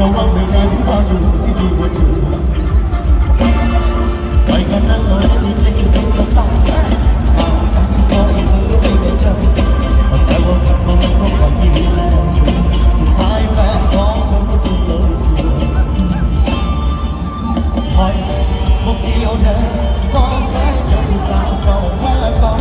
ระวังในการที่ว่าอยู่สิดีกว่าอยู่ไปกันนั่งรอที่จะกินเป็นสตาร์บางสังก็ยังมือไปได้เจอแต่ว่าทำมันก็ความที่มีแล้วสุดท้ายแฟนของเธอก็ต้องเลิกเสียคอยพวกเดียวเดินก็ได้เจอสาวเจ้าแม่ต้อง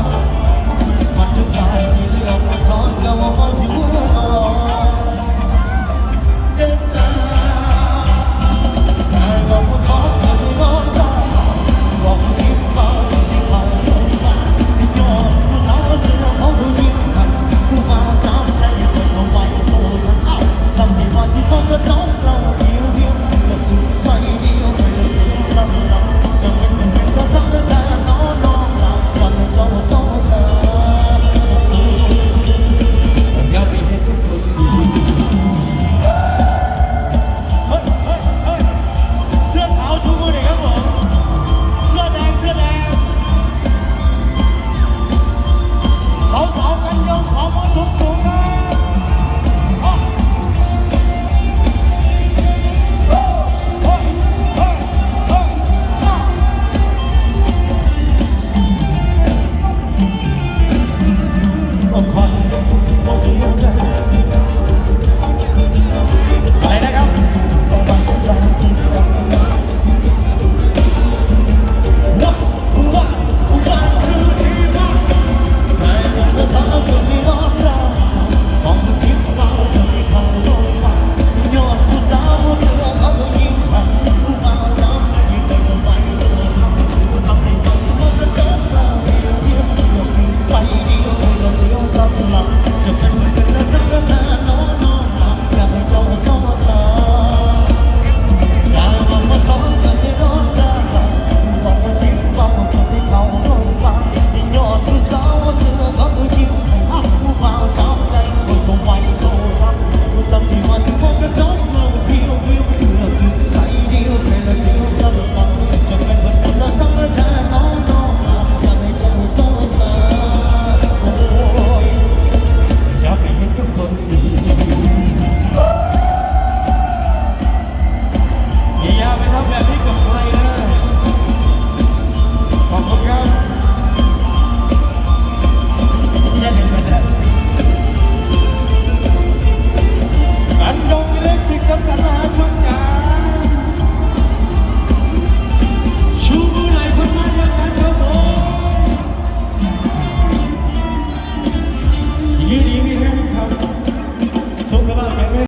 ไปทำแบบนี้กับ